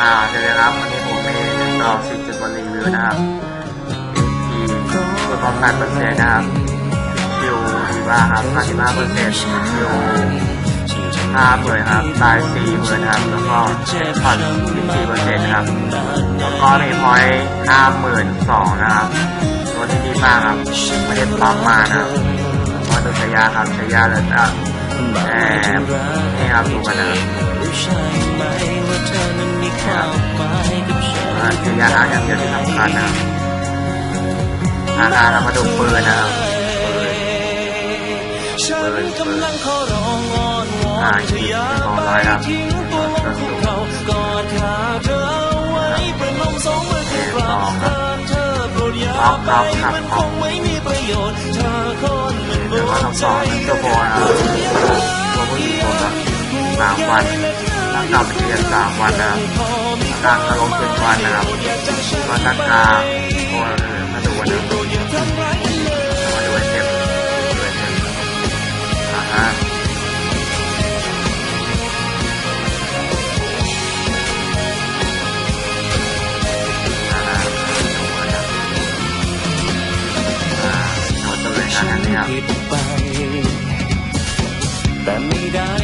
อ่าเดี๋ยวนะครับวันนี้ผมมีหนึ่งดอสิบจุดวันรีวิวนะครับที่คุณพร้อมพันเปอร์เซ็นต์นะครับคิวดีว่าครับห้าสิบห้าเปอร์เซ็นต์คิวห้าหมื่นครับตายสี่หมื่นครับแล้วก็ผ่อนสิบสี่เปอร์เซ็นต์ครับแล้วก็มีพอยต์ห้าหมื่นสองนะครับตัวที่ดีมากครับไม่ได้ปั๊มมานะครับเพราะดูชายาครับชายาเลยอะแต่นี่ครับดูกันนะครับ อ่ายาอาอย่างเดียวที่สำคัญนะครับอาอาเรามาดูปืนนะครับปืนปืนปืนอ่าขีดสองร้อยครับกระสุนเอสองครับท็อปท็อครับท็อปเดี๋ยวว่าท็อปสองนี่ตัวโบนะครับตัวผู้หญิงครับสามวันตั้งกลับไปเรียนสามวันนะครับ การกระลงเจ็ดวันนะครับก็ตั้งกาตัวอื่นมาดูนะครับมาดูไอเทมดูเทมอ่าฮะอ่าดูนะครับอ่าโน้ตตัวเลยนะอันนี้ครับผิดไปแต่ไม่ได้